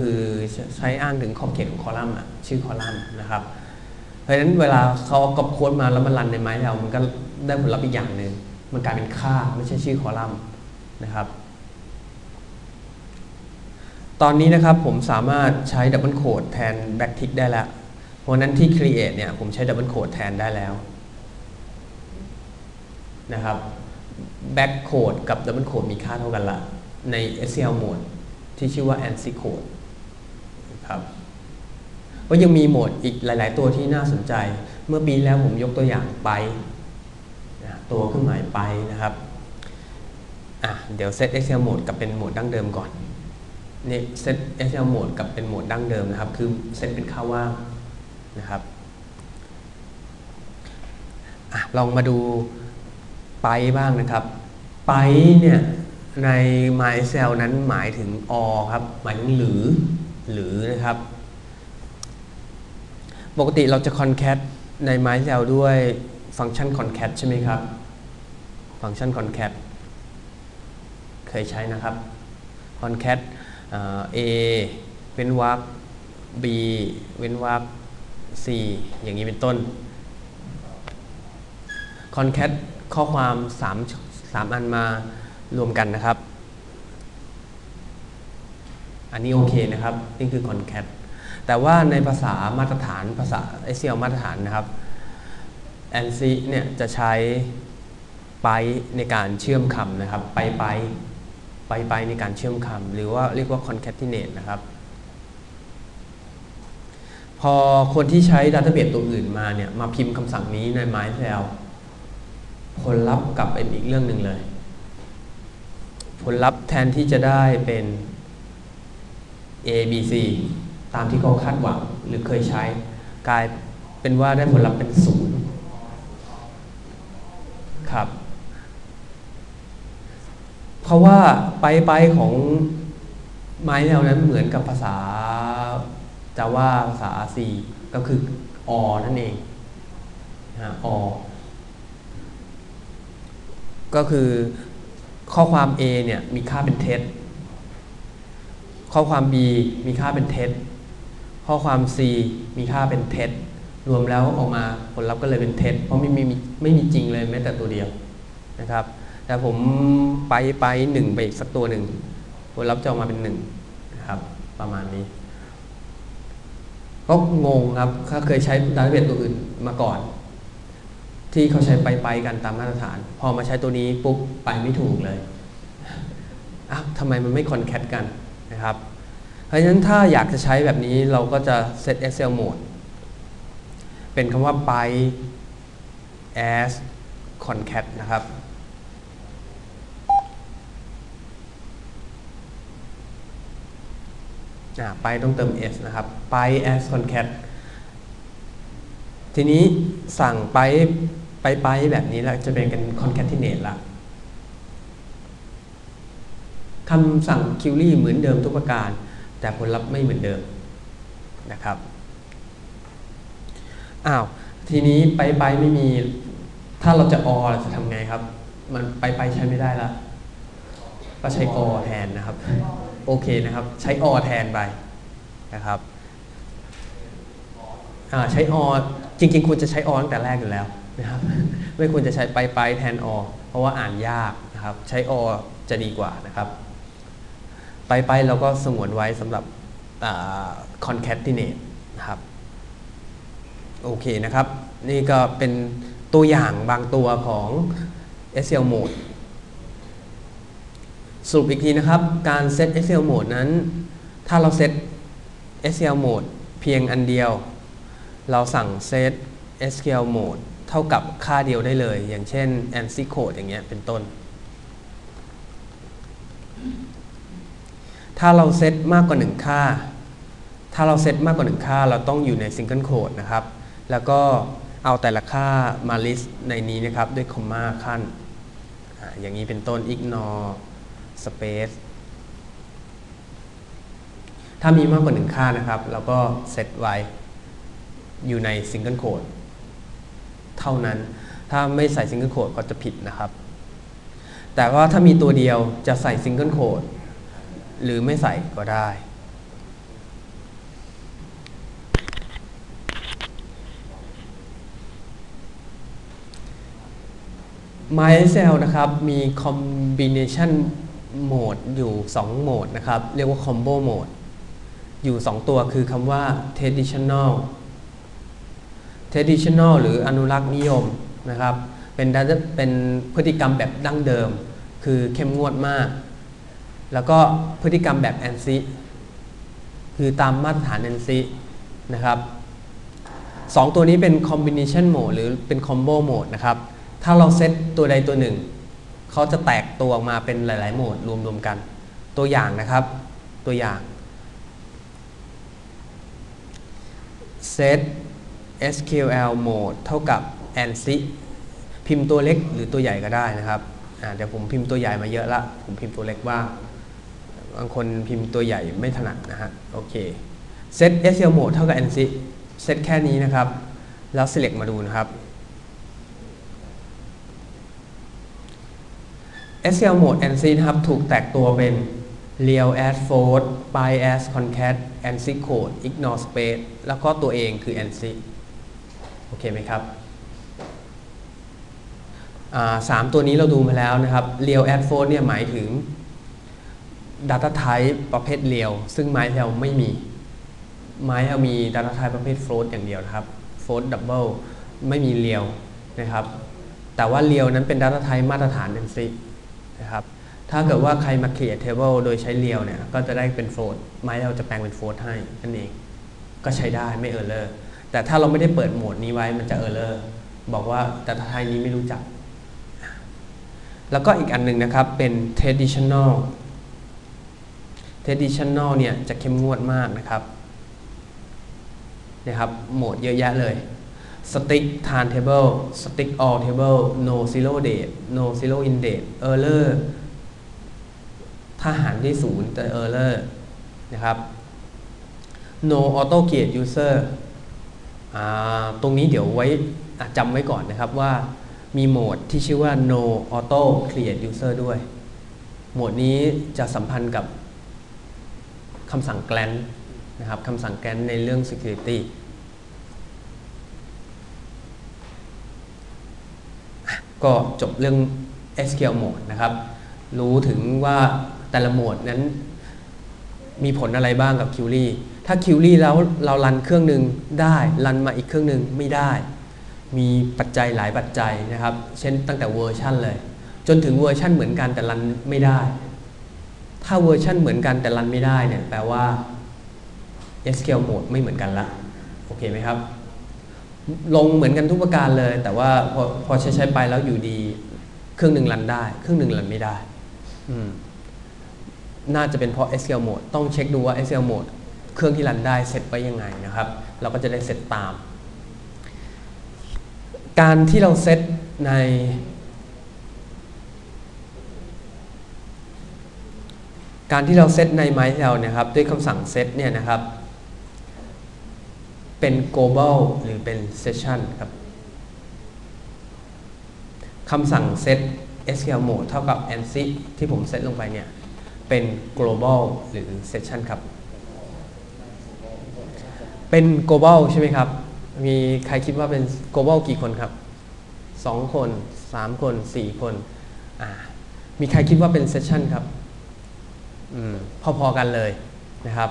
คือใช้อ้างถึงขอบเขตของคอลัมน์ชื่อคอลัมน์นะครับเพราะฉะนั้นเวลาเขาเอากอบโค้ดมาแล้วมันรันในไม้เรามันก็ได้ผลลัพธ์อีกอย่างหนึ่งมันกลายเป็นค่าไม่ใช่ชื่อคอลัมน์นะครับ ตอนนี้นะครับผมสามารถใช้ดับเบิลโคดแทนแบ็กทิกได้แล้ว เพราะนั้นที่ create เนี่ยผมใช้ดับเบิลโคดแทนได้แล้วนะครับ back code กับ double code มีค่าเท่ากันละใน SQL mode ที่ชื่อว่า ANSI code ครับก็ยังมีโหมดอีกหลาย ๆ ตัวที่น่าสนใจ เมื่อปีแล้วผมยกตัวอย่างไปนะตัวเครื่องหมายไปนะครับอะเดี๋ยวเซต Excel mode กับเป็นโหมดดั้งเดิมก่อนนี่เซต Excel mode กับเป็นโหมดดั้งเดิมนะครับ คือเซตเป็นค่าว่างนะครับอะลองมาดูไปบ้างนะครับ ไปเนี่ยใน MySQL นั้นหมายถึง or ครับ หมายถึงหรือ หรือนะครับ ปกติเราจะ concat ใน MySQL ด้วยฟังก์ชัน concat ใช่ไหมครับ ฟังก์ชัน concat เคยใช้นะครับ concat เอ่อ a เว้นวรรค b เว้นวรรค c อย่างนี้เป็นต้น concat ข้อความ3 3อันมารวมกันนะครับ อันนี้โอเคนะครับ นี่คือ concat แต่ว่าในภาษามาตรฐานภาษา SQL มาตรฐานนะครับ ANSI เนี่ยจะใช้ไปในการเชื่อมคำนะครับ ไปไปไปไปในการเชื่อมคำหรือว่าเรียกว่า concatenate นะครับ พอคนที่ใช้ database ตัวอื่นมาเนี่ยมาพิมพ์คำสั่งนี้ใน MySQL ผลลัพธ์กลับเป็นอีกเรื่องหนึ่งเลย ผลลัพธ์แทนที่จะได้เป็น A B C ตามที่เขาคาดหวังหรือเคยใช้กลายเป็นว่าได้ผลลัพธ์เป็นศูนย์ครับ เพราะว่าไปไปของไม้แนวนั้นเหมือนกับภาษาจาว่าภาษา C ก็คืออนั่นเองนะอก็คือข้อความ A เนี่ยมีค่าเป็นเท็จ ข้อความ B มีค่าเป็นเท็จ ข้อความ C มีค่าเป็นเท็จ รวมแล้วออกมาผลลัพธ์ก็เลยเป็นเท็จ เพราะไม่มีไม่มีจริงเลยแม้แต่ตัวเดียวนะครับ แต่ผมไปไปหนึ่งไปอีกสักตัวหนึ่งผลลัพธ์จะออกมาเป็นหนึ่งนะครับ ประมาณนี้ ก็งงครับถ้าเคยใช้ดัตเตอร์เบสตัวอื่นมาก่อน ที่เขาใช้ไปไปกันตามมาตรฐาน พอมาใช้ตัวนี้ปุ๊บไปไม่ถูกเลยอ้าวทำไมมันไม่คอนแคทกัน นะครับ เพราะฉะนั้นถ้าอยากจะใช้แบบนี้เราก็จะ set Excel mode เป็นคำว่า by as concat นะครับ ไปต้องเติม s นะครับไป as concat ทีนี้สั่งไปไปไปแบบนี้แล้วจะเป็นกัน concatenate ละ คำสั่ง query เหมือนเดิมทุกประการ แต่ผลลัพธ์ไม่เหมือนเดิมนะครับอ้าวทีนี้ไปไปไม่มี ถ้าเราจะ or เราจะทำไงครับ มันไปไปใช้ไม่ได้ละก็ใช้ or แทนนะครับ โอเคนะครับ ใช้ or แทนไปนะครับใช้ or จริง ๆควรจะใช้ or ตั้งแต่แรกอยู่แล้วนะครับไม่ควรจะใช้ไปไปแทน or เพราะว่าอ่านยากนะครับ ใช้ or จะดีกว่านะครับ ไปไปเราก็สงวนไว้สำหรับ concatenate นะครับโอเคนะครับ นี่ก็เป็นตัวอย่างบางตัวของ SQL mode สรุปอีกทีนะครับ การเซต SQL mode นั้น ถ้าเราเซต SQL mode เพียงอันเดียว เราสั่งเซต SQL mode เท่ากับค่าเดียวได้เลย อย่างเช่น ANSI code อย่างเงี้ยเป็นต้น ถ้าเราเซตมากกว่า 1 ค่า ถ้าเราเซตมากกว่า 1 ค่า เราต้องอยู่ใน single quote นะครับ แล้วก็เอาแต่ละค่ามา list ในนี้นะครับ ด้วยคอมมาขั้นอย่างนี้เป็นต้น ignore space ถ้ามีมากกว่า 1 ค่านะครับ เราก็เซตไว้อยู่ใน single quote เท่านั้น ถ้าไม่ใส่ single quote ก็จะผิดนะครับ แต่ว่าถ้ามีตัวเดียวจะใส่ single quote หรือไม่ใส่ก็ได้ MySQL นะครับ มี Combination Mode อยู่ 2 โหมดนะครับ เรียกว่า Combo Mode อยู่ 2 ตัวคือคำว่า Traditional Traditional หรืออนุรักษ์นิยมนะครับ เป็นเป็นพฤติกรรมแบบดั้งเดิม คือเข้มงวดมาก แล้วก็พฤติกรรมแบบ ANSI คือตามมาตรฐาน ANSI นะครับสองตัวนี้เป็น combination mode หรือเป็น combo mode นะครับ ถ้าเราเซตตัวใดตัวหนึ่ง เขาจะแตกตัวออกมาเป็นหลาย ๆ โหมดรวม ๆ กัน ตัวอย่างนะครับ ตัวอย่าง set SQL mode เท่ากับ ANSI พิมพ์ตัวเล็กหรือตัวใหญ่ก็ได้นะครับเดี๋ยวผมพิมพ์ตัวใหญ่มาเยอะละ ผมพิมพ์ตัวเล็กบ้าง บางคนพิมพ์ตัวใหญ่ไม่ถนัดนะฮะโอเค set SQL mode เท่ากับ ANSI เซตแค่นี้นะครับ แล้ว select มาดูนะครับ SQL mode ANSI นะครับ ถูกแตกตัวเป็น real as float by as concat ANSI code ignore space แล้วก็ตัวเองคือ ANSI โอเคไหมครับสามตัวนี้เราดูมาแล้วนะครับ real as float เนี่ยหมายถึง data type ประเภท real ซึ่ง MySQL ไม่มี MySQL มี data type ประเภท float อย่างเดียวนะครับ float double ไม่มี real นะครับ แต่ว่า real นั้นเป็น data type มาตรฐาน ANSI นะครับ ถ้าเกิดว่าใครมา create table โดยใช้ real เนี่ย ก็จะได้เป็น float MySQL จะแปลงเป็น float ให้นั่นเอง ก็ใช้ได้ไม่ error แต่ถ้าเราไม่ได้เปิดโหมดนี้ไว้มันจะ error บอกว่า data type นี้ไม่รู้จัก แล้วก็อีกอันหนึ่งนะครับเป็น traditional traditional เนี่ยจะเข้มงวดมากนะครับนะครับโหมดเยอะแยะเลย stick time table stick all table no zero date no zero in date error ถ้าหารที่ศูนย์จะ error นะครับ no auto create user อ่าตรงนี้เดี๋ยวไว้จำไว้ก่อนนะครับว่ามีโหมดที่ชื่อว่า no auto create user ด้วย โหมดนี้จะสัมพันธ์กับ คำสั่ง grant นะครับคำสั่ง grant ในเรื่อง security ก็จบเรื่อง SQL mode นะครับ รู้ถึงว่าแต่ละโหมดนั้นมีผลอะไรบ้างกับ Query ถ้า Query แล้วเรารันเครื่องหนึ่งได้รันมาอีกเครื่องหนึ่งไม่ได้ มีปัจจัยหลายปัจจัยนะครับ เช่นตั้งแต่เวอร์ชันเลย จนถึงเวอร์ชันเหมือนกันแต่รันไม่ได้ ถ้าเวอร์ชันเหมือนกันแต่รันไม่ได้เนี่ยแปลว่า SQL mode ไม่เหมือนกันละโอเคไหมครับ ลงเหมือนกันทุกประการเลย แต่ว่าพอพอใช้ใช้ไปแล้วอยู่ดี เครื่องหนึ่งรันได้ เครื่องหนึ่งรันไม่ได้อืมน่าจะเป็นเพราะ SQL mode ต้องเช็คดูว่า SQL mode เครื่องที่รันได้เซตไว้ยังไงนะครับ เราก็จะได้เซตตาม การที่เราเซตใน การที่เราเซตใน MySQL นะครับด้วยคำสั่งเซตเนี่ยนะครับ เป็น global หรือเป็น session ครับคำสั่ง set SQL mode เท่ากับ ANSI ที่ผมเซตลงไปเนี่ย เป็น global หรือ session ครับ เป็น global ใช่ไหมครับ มีใครคิดว่าเป็น global กี่คนครับ 2 คน 3 คน 4 คนอ่ามีใครคิดว่าเป็น session ครับ พอๆกันเลยนะครับ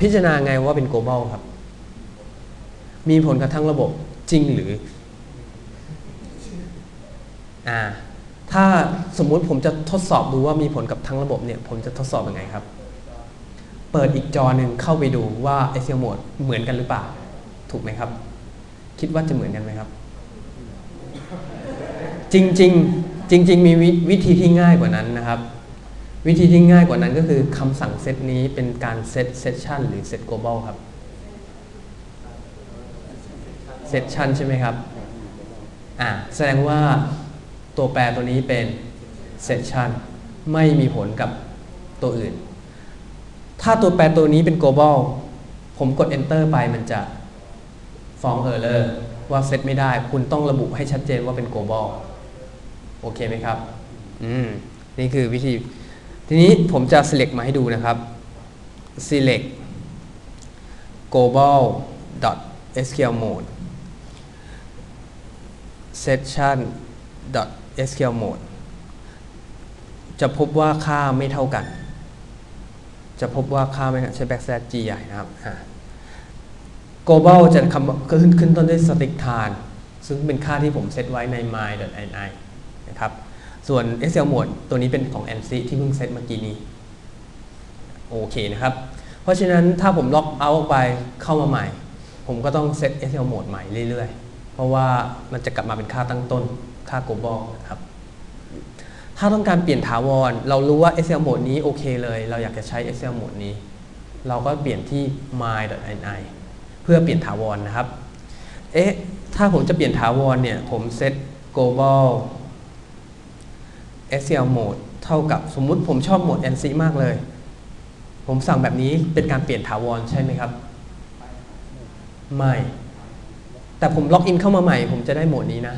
พิจารณาไงว่าเป็น global ครับ มีผลกับทั้งระบบจริงหรืออ่าถ้าสมมุติผมจะทดสอบดูว่ามีผลกับทั้งระบบเนี่ย ผมจะทดสอบยังไงครับ เปิดอีกจอหนึ่งเข้าไปดูว่า SQL mode เหมือนกันหรือเปล่า ถูกไหมครับ คิดว่าจะเหมือนกันไหมครับ จริง ๆ จริง ๆ มีวิธีที่ง่ายกว่านั้นนะครับ วิธีที่ง่ายกว่านั้นก็คือคำสั่งเซตนี้เป็นการเซตเซสชันหรือเซต global ครับเซสชันใช่ไหมครับอ่าแสดงว่าตัวแปรตัวนี้เป็นเซสชันไม่มีผลกับตัวอื่น ถ้าตัวแปรตัวนี้เป็น global ผมกด enter ไปมันจะฟ้อง error ว่าเซตไม่ได้ คุณต้องระบุให้ชัดเจนว่าเป็น global โอเคไหมครับ อืม นี่คือวิธี ทีนี้ผมจะ select มาให้ดูนะครับ select global sql mode session sql mode จะพบว่าค่าไม่เท่ากัน จะพบว่าค่าไม่ใช้ backslash g ใหญ่นะครับ global จะคำขึ้นขึ้นต้นด้วย stick time ซึ่งเป็นค่าที่ผมเซตไว้ใน my.ini นะครับ ส่วน SQL mode ตัวนี้เป็นของ ANSI ที่เพิ่งเซตเมื่อกี้นี้ โอเคนะครับ เพราะฉะนั้นถ้าผมล็อกเอาท์ไปเข้ามาใหม่ ผมก็ต้องเซต SQL mode ใหม่เรื่อยๆ เพราะว่ามันจะกลับมาเป็นค่าตั้งต้น ค่า global นะครับ ถ้าต้องการเปลี่ยนถาวร เรารู้ว่า SQL mode นี้โอเคเลย เราอยากจะใช้ SQL mode นี้ เราก็เปลี่ยนที่ my.ini เพื่อเปลี่ยนถาวรนะครับ เอ๊ะถ้าผมจะเปลี่ยนถาวรเนี่ย ผมเซต global SQL mode เท่ากับสมมุติผมชอบโหมด NC มากเลย ผมสั่งแบบนี้เป็นการเปลี่ยนถาวรใช่ไหมครับ ไม่ แต่ผมล็อกอินเข้ามาใหม่ ผมจะได้โหมดนี้นะ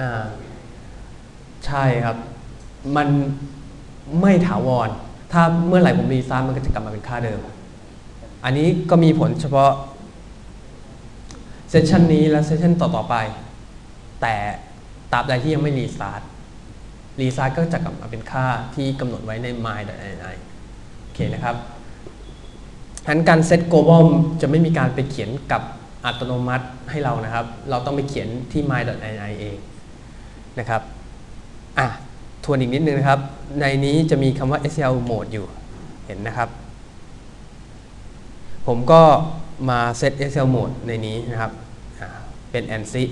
อ่า ใช่ครับ มันไม่ถาวร ถ้าเมื่อไหร่ผมรีซาร์มันก็จะกลับมาเป็นค่าเดิม อันนี้ก็มีผลเฉพาะ เซสชันนี้และเซสชันต่อๆไป แต่ตราบใดที่ยังไม่รีซาร์รีซาร์ก็จะกลับมาเป็นค่าที่กำหนดไว้ใน my.ini โอเคนะครับทั้นการเซต global จะไม่มีการไปเขียนกับอัตโนมัติให้เรานะครับ เราต้องไปเขียนที่ my.ini เองนะครับอะทวนอีกนิดนึงนะครับ ในนี้จะมีคำว่า sl mode อยู่เห็นนะครับ ผมก็ มาเซต SQL mode ในนี้นะครับเป็น ANSI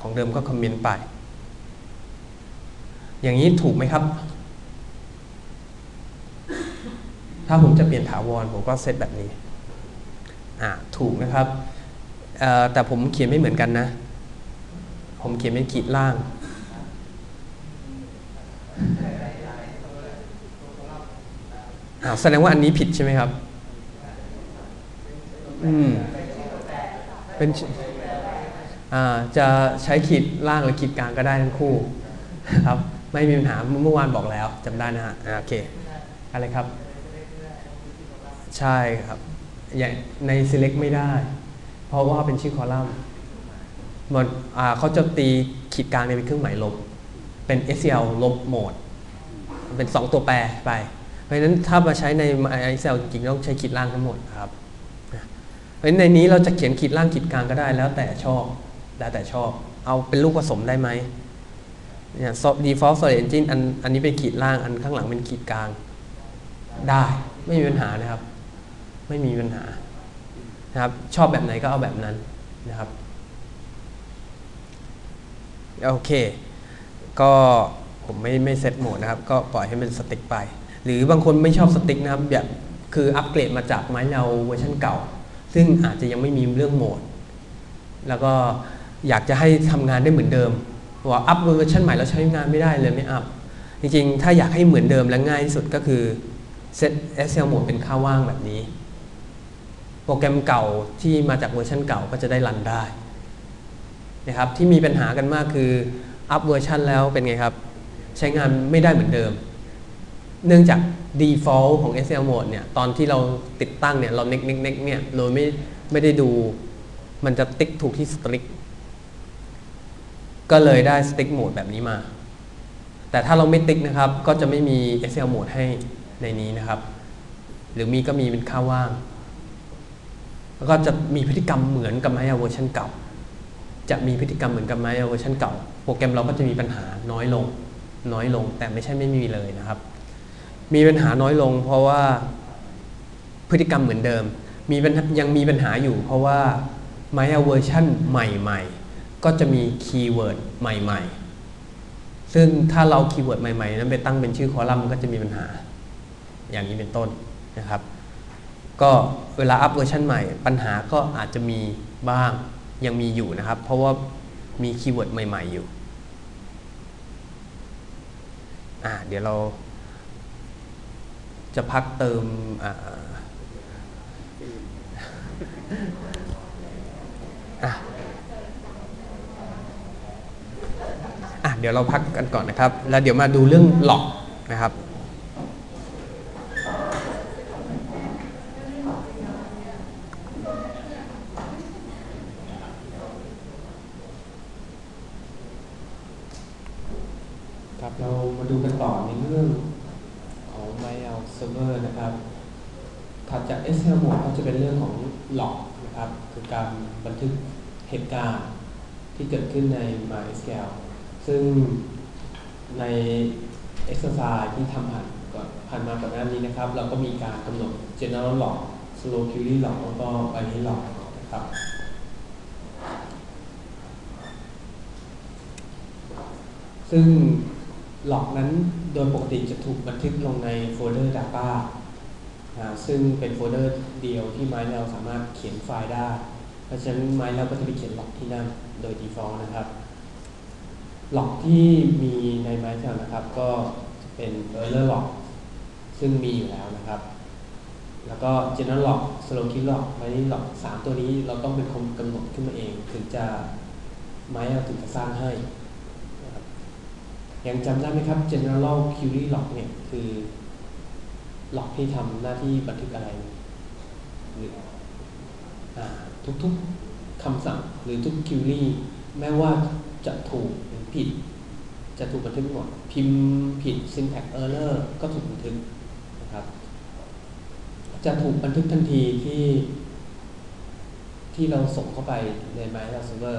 ของเดิมก็คอมเมนต์ไป อย่างนี้ถูกไหมครับ ถ้าผมจะเปลี่ยนถาวรผมก็เซตแบบนี้ ถูกนะครับ แต่ผมเขียนไม่เหมือนกันนะ ผมเขียนเป็นขีดล่าง แสดงว่าอันนี้ผิดใช่ไหมครับ อืม เป็นอ่าจะใช้ขีดล่างหรือขีดกลางก็ได้ทั้งคู่ครับ ไม่มีปัญหาเมื่อวานบอกแล้วจำได้นะฮะโอเคอะไรครับ ใช่ครับอย่างใน select ไม่ได้ เพราะว่าเป็นชื่อคอลัมน์มันเขาจะตีขีดกลางในเป็นเครื่องหมายลบ เป็น SCL ลบโหมด เป็น 2 ตัวแปรไป เพราะฉะนั้นถ้ามาใช้ใน Excel จริงๆ ต้องใช้ขีดล่างทั้งหมดครับเพราะฉะนั้นในนี้เราจะเขียนขีดล่างขีดกลางก็ได้แล้วแต่ชอบแล้วแต่ชอบ เอาเป็นลูกผสมได้ไหมเนี่ย default storage engine อันอันนี้เป็นขีดล่างอันข้างหลังเป็นขีดกลาง ได้ไม่มีปัญหานะครับ ไม่มีปัญหานะครับชอบแบบไหนก็เอาแบบนั้นนะครับโอเค ก็ผมไม่ไม่เซตโหมดนะครับ ก็ปล่อยให้มันสติ๊กไป หรือบางคนไม่ชอบสติ๊กนะครับแบบคืออัปเกรดมาจากไม้เราเวอร์ชันเก่า ซึ่งอาจจะยังไม่มีเรื่องโหมด แล้วก็อยากจะให้ทำงานได้เหมือนเดิมว่าอัพเวอร์ชันใหม่แล้วใช้งานไม่ได้เลยไม่อัพจริงๆ ถ้าอยากให้เหมือนเดิมและง่ายที่สุดก็คือเซต SL โหมดเป็นค่าว่างแบบนี้ โปรแกรมเก่าที่มาจากเวอร์ชันเก่าก็จะได้รันได้นะครับที่มีปัญหากันมากคืออัพเวอร์ชันแล้วเป็นไงครับ ใช้งานไม่ได้เหมือนเดิม เนื่องจาก default ของ SL mode เนี่ย ตอนที่เราติดตั้งเนี่ย เราเน็กเน็กเน็กเนี่ย โดยไม่ไม่ได้ดู มันจะติ๊กถูกที่ strict ก็เลยได้ strict mode แบบนี้มา แต่ถ้าเราไม่ติ๊กนะครับ ก็จะไม่มี SL mode ให้ในนี้นะครับ หรือมีก็มีเป็นค่าว่าง แล้วก็จะมีพฤติกรรมเหมือนกับ Maya เวอร์ชันเก่า จะมีพฤติกรรมเหมือนกับ Maya เวอร์ชันเก่า โปรแกรมเราก็จะมีปัญหาน้อยลง น้อยลง แต่ไม่ใช่ไม่มีเลยนะครับ มีปัญหาน้อยลง เพราะว่าพฤติกรรมเหมือนเดิม มียังมีปัญหาอยู่ เพราะว่า Maya เวอร์ชันใหม่ ๆ ก็จะมีคีย์เวิร์ดใหม่ ๆ ซึ่งถ้าเราคีย์เวิร์ดใหม่ ๆ นั้นไปตั้งเป็นชื่อคอลัมน์ก็จะมีปัญหา อย่างนี้เป็นต้นนะครับ ก็เวลาอัพเวอร์ชันใหม่ ปัญหาก็อาจจะมีบ้างยังมีอยู่นะครับ เพราะว่ามีคีย์เวิร์ดใหม่ ๆ อยู่ อ่าเดี๋ยวเรา จะพักเติมเดี๋ยวเราพักกันก่อนนะครับ แล้วเดี๋ยวมาดูเรื่องหลอกนะครับครับเรามาดูกันต่อในเรื่อง MyL Server นะครับถัดจาก SQL Mode ก็จะเป็นเรื่องของ log นะครับ คือการบันทึกเหตุการณ์ที่เกิดขึ้นใน MySQL ซึ่งใน exercise ที่ทำผ่านก่อนผ่านมาก่อนหน้านี้นะครับ เราก็มีการกำหนด general log slow query log แล้วก็ binary log นะครับซึ่ง หลอกนั้นโดยปกติจะถูกบันทึกลงในโฟลเดอร์ Data ซึ่งเป็นโฟลเดอร์เดียวที่ไม้เราสามารถเขียนไฟล์ได้ เพราะฉะนั้นไม้เราก็จะไปเขียนหลอกที่นั่นโดย default นะครับ หลอกที่มีในไม้เรานะครับ ก็จะเป็น error log ซึ่งมีอยู่แล้วนะครับ แล้วก็ general log slow key log binary log สามตัวนี้เราต้องเป็นคนกำหนดขึ้นมาเอง ถึงจะไม้เราถึงจะสร้างให้ ยังจำได้ไหมครับ general query log เนี่ยคือหลอกที่ทำหน้าที่บันทึกอะไรหรือทุกๆคำสั่งหรือทุก query แม้ว่าจะถูกหรือผิด จะถูกบันทึกหมด พิมพ์ผิด syntax error ก็ถูกบันทึกนะครับ จะถูกบันทึกทันทีที่ที่เราส่งเข้าไปใน MySQL Server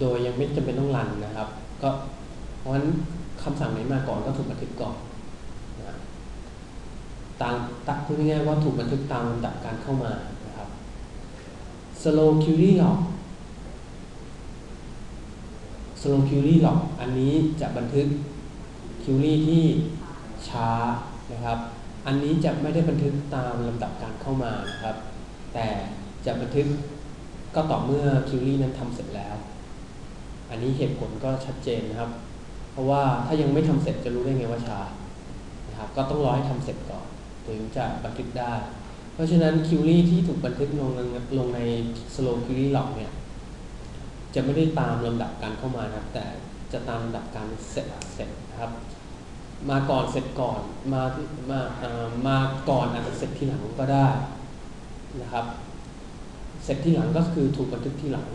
โดยยังไม่จำเป็นต้องรันนะครับ ก็เพราะฉะนั้น คำสั่งไหนมาก่อนก็ถูกบันทึกก่อนนะตามตักพูดง่ายๆว่าถูกบันทึกตามลำดับการเข้ามานะครับ slow query log slow query log อันนี้จะบันทึก query ที่ช้านะครับ อันนี้จะไม่ได้บันทึกตามลำดับการเข้ามานะครับ แต่จะบันทึกก็ต่อเมื่อ query นั้นทำเสร็จแล้ว อันนี้เหตุผลก็ชัดเจนนะครับ เพราะว่าถ้ายังไม่ทำเสร็จจะรู้ได้ไงว่าช้านะครับก็ต้องรอให้ทำเสร็จก่อนถึงจะบันทึกได้ เพราะฉะนั้น query ที่ถูกบันทึกลงลงใน slow query log เนี่ยจะไม่ได้ตามลำดับการเข้ามานะครับ แต่จะตามลำดับการเสร็จเสร็จนะครับ มาก่อนเสร็จก่อนมามามาก่อนอาจจะเสร็จทีหลังก็ได้นะครับเสร็จที่หลังก็คือถูกบันทึกที่หลัง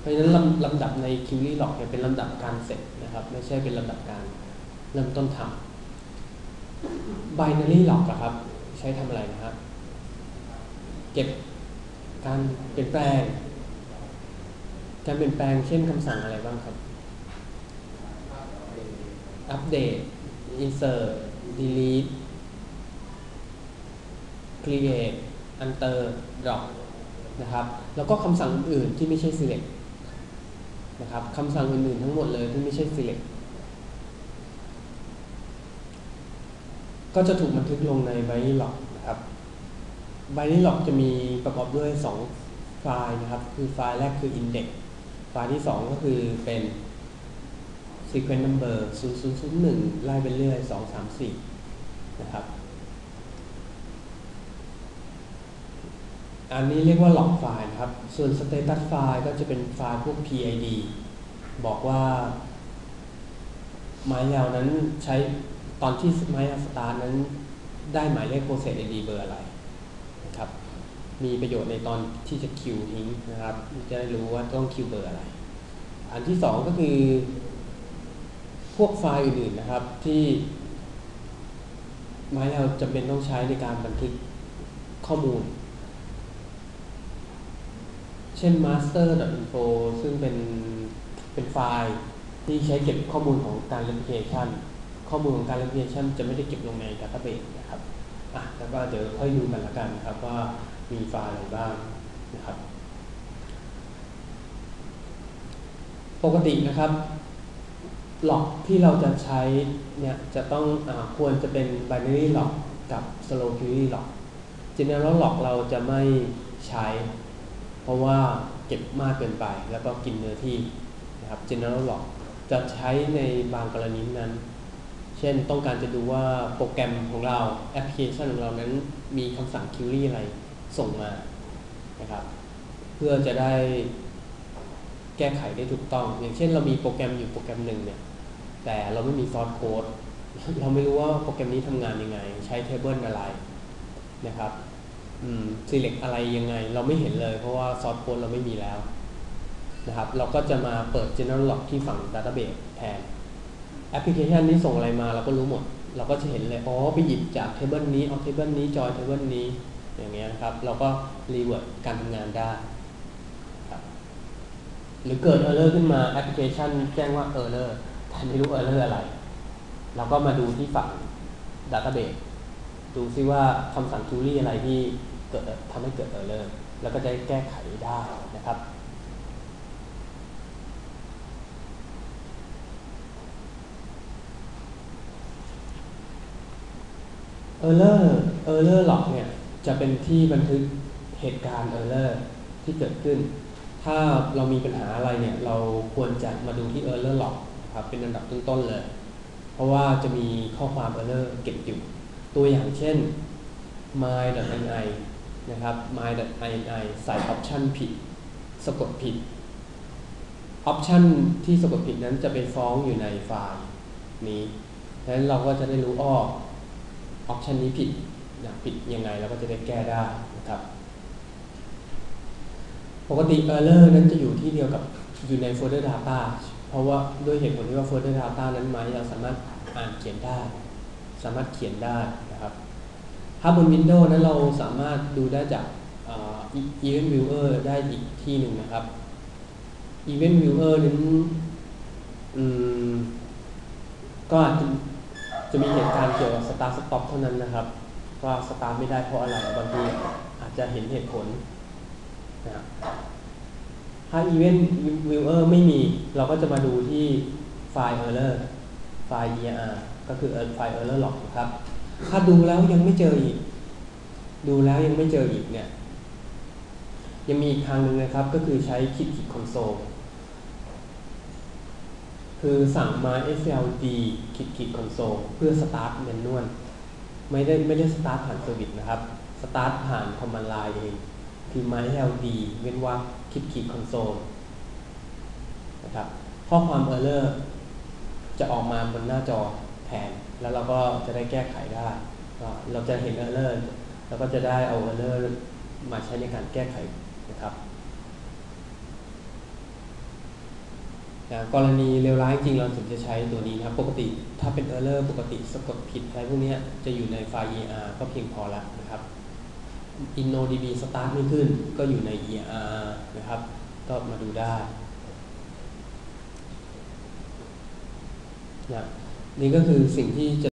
เพราะฉะนั้นลำลำดับใน query log เนี่ยเป็นลำดับการเสร็จ นะครับ ไม่ใช่เป็นลำดับการเริ่มต้นทำ binary log อะครับ ใช้ทำอะไรนะครับ เก็บการเปลี่ยนแปลง การเปลี่ยนแปลงเช่นคำสั่งอะไรบ้างครับ อัปเดต insert delete create enter drop นะครับ แล้วก็คำสั่งอื่นที่ไม่ใช่ select นะครับคำสั่งอื่นๆทั้งหมดเลยที่ไม่ใช่ select ก็จะถูกบันทึกลงใน binary log นะครับ binary log จะมีประกอบด้วย 2 ไฟล์นะครับ คือไฟล์แรกคือ index ไฟล์ที่ 2 ก็คือเป็น sequence number 0001 ไล่ไปเรื่อย 2 3 4 นะครับ อันนี้เรียกว่า log ไฟล์นะครับ ส่วน status ไฟล์ก็จะเป็นไฟล์พวก PID บอกว่าหมายยาวนั้นใช้ตอนที่หมายยาวสตาร์นั้นได้หมายเลข process ID เบอร์อะไรนะครับ มีประโยชน์ในตอนที่จะคิวทิ้งนะครับ จะได้รู้ว่าต้องคิวเบอร์อะไร อันที่สองก็คือ พวกไฟล์อื่นๆนะครับที่ ไม้เราจำเป็นต้องใช้ในการบันทึกข้อมูล เช่น master.info ซึ่งเป็นเป็นไฟล์ที่ใช้เก็บข้อมูลของการ replication ข้อมูลของการ replication จะไม่ได้เก็บลงใน database นะครับอะแล้วก็เดี๋ยวค่อยดูกันละกันนะครับว่ามีไฟล์อะไรบ้างนะครับ ปกตินะครับหลอกที่เราจะใช้เนี่ยจะต้องอควรจะเป็น binary log กับ slow query log general log เราจะไม่ใช้ เพราะว่าเก็บมากเกินไป แล้วก็กินเนื้อที่นะครับ general log จะใช้ในบางกรณีนั้น เช่นต้องการจะดูว่าโปรแกรมของเราแอปพลิเคชันของเรานั้นมีคำสั่ง query อะไรส่งมานะครับ เพื่อจะได้แก้ไขได้ถูกต้อง อย่างเช่นเรามีโปรแกรมอยู่โปรแกรมหนึ่งเนี่ย แต่เราไม่มีซอสโค้ดเราไม่รู้ว่าโปรแกรมนี้ทำงานยังไง ใช้เทเบิลอะไรนะครับ อืม select อะไรยังไง เราไม่เห็นเลย เพราะว่าซอสโค้ดเราไม่มีแล้วนะครับเราก็จะมาเปิด general log ที่ฝั่ง database แทนแอปพลิเคชันนี้ส่งอะไรมาเราก็รู้หมด เราก็จะเห็นเลยอ๋อไปหยิบจากเทเบิลนี้เอาเทเบิลนี้จอยเทเบิลนี้อย่างเงี้ยครับ เราก็รีเวิร์ดการทำงานได้ครับหรือเกิดเออร์เลอร์ขึ้นมาแอปพลิเคชันแจ้งว่าเออร์เลอร์แต่ไม่รู้เออร์เลอร์อะไร เราก็มาดูที่ฝั่ง Database ดูซิว่าคำสั่ง query อะไรที่เกิดทำให้เกิดเออร์เลอร์แล้วก็จะแก้ไขได้นะครับเออร์เลอร์เออร์เลอร์หลอกเนี่ยจะเป็นที่บันทึกเหตุการณ์เออร์เลอร์ที่เกิดขึ้น ถ้าเรามีปัญหาอะไรเนี่ย เราควรจะมาดูที่เออร์เลอร์หลอกครับเป็นอันดับต้นๆเลย เพราะว่าจะมีข้อความเออร์เลอร์เก็บอยู่ ตัวอย่างเช่น my.ini นะครับ my.ini ใส่ออปชันผิด สะกดผิดออปชันที่สะกดผิดนั้นจะไปฟ้องอยู่ในไฟล์นี้ดังนั้นเราก็จะได้รู้อ้อออปชันนี้ผิดนะผิดยังไงเราก็จะได้แก้ได้นะครับ ปกติ Error นั้นจะอยู่ที่เดียวกับอยู่ในโฟลเดอร์ Data เพราะว่าด้วยเหตุผลที่ว่าโฟลเดอร์ Data นั้นไหมเราสามารถอ่านเขียนได้ สามารถเขียนได้ นะครับถ้าบน Windows นั้นเราสามารถดูได้จาก Event Viewer ได้อีกที่หนึ่งนะครับ Event Viewer นั้นก็อาจจะจะมีเหตุการณ์เกี่ยวกับ Start Stop เท่านั้นนะครับว่า Start ไม่ได้เพราะอะไรบางทีอาจจะเห็นเหตุผลนะถ้า Event Viewer ไม่มี เราก็จะมาดูที่ไฟล์ Error ไฟล์ ER ก็คือไฟล์ Error log ครับ ถ้าดูแล้วยังไม่เจออีก ดูแล้วยังไม่เจออีกเนี่ย ยังมีอีกทางหนึ่งนะครับ ก็คือใช้คิดคิดคอนโซลคือสั่งมา SLD คิดคิดคอนโซลเพื่อสตาร์ทแมนนวลไม่ได้ไม่ได้สตาร์ทผ่านเซอร์วิสนะครับ สตาร์ทผ่านคอมมานด์ไลน์เองคือ my LD เว้นวรรคคิดคิดคอนโซลนะครับ ข้อความ error จะออกมาบนหน้าจอ แทนแล้วเราก็จะได้แก้ไขได้ก็เราจะเห็น error แล้วก็จะได้เอา error มาใช้ในการแก้ไขนะครับกรณีเลวร้ายจริงเราถึงจะใช้ตัวนี้นะครับ ปกติถ้าเป็น error ปกติสะกดผิดอะไรพวกนี้จะอยู่ในไฟล์ ER ก็เพียงพอแล้วนะครับ InnoDB start ไม่ขึ้นก็อยู่ใน ER นะครับ ก็มาดูได้นะ นี่ก็คือสิ่งที่จะ